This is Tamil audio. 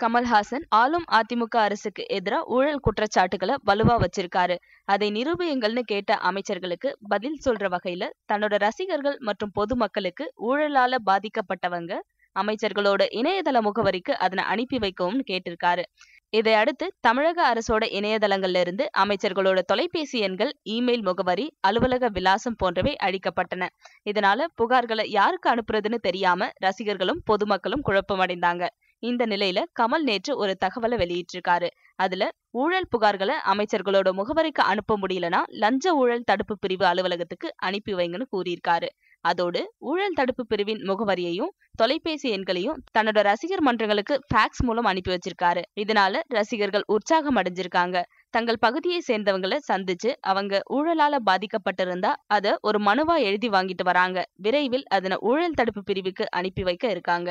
கமல்ஹாசன் ஆளும் அதிமுக அரசுக்கு எதிராக ஊழல் குற்றச்சாட்டுகளை வலுவா வச்சிருக்காரு. அதை நிரூபியுங்கள்னு கேட்ட அமைச்சர்களுக்கு பதில் சொல்ற வகையில தன்னோட ரசிகர்கள் மற்றும் பொதுமக்களுக்கு ஊழலால பாதிக்கப்பட்டவங்க அமைச்சர்களோட இணையதள முகவரிக்கு அதனை அனுப்பி வைக்கவும் கேட்டிருக்காரு. இதை அடுத்து தமிழக அரசோட இணையதளங்கள்ல இருந்து அமைச்சர்களோட தொலைபேசி எண்கள் இமெயில் முகவரி அலுவலக விலாசம் போன்றவை அழிக்கப்பட்டன. இதனால புகார்களை யாருக்கு அனுப்புறதுன்னு தெரியாம ரசிகர்களும் பொதுமக்களும் குழப்பமடைந்தாங்க. இந்த நிலையில கமல் நேற்று ஒரு தகவலை வெளியிட்டிருக்காரு. அதுல ஊழல் புகார்களை அமைச்சர்களோட முகவரிக்கு அனுப்ப முடியலனா லஞ்ச ஊழல் தடுப்பு பிரிவு அலுவலகத்துக்கு அனுப்பி வைங்கன்னு கூறியிருக்காரு. அதோடு ஊழல் தடுப்பு பிரிவின் முகவரியையும் தொலைபேசி எண்களையும் தன்னோட ரசிகர் மன்றங்களுக்கு ஃபேக்ஸ் மூலம் அனுப்பி வச்சிருக்காரு. இதனால ரசிகர்கள் உற்சாகம் அடைஞ்சிருக்காங்க. தங்கள் பகுதியை சேர்ந்தவங்களை சந்திச்சு அவங்க ஊழலால பாதிக்கப்பட்டிருந்தா அத ஒரு மனுவா எழுதி வாங்கிட்டு வராங்க. விரைவில் அதனை ஊழல் தடுப்பு பிரிவுக்கு அனுப்பி வைக்க இருக்காங்க.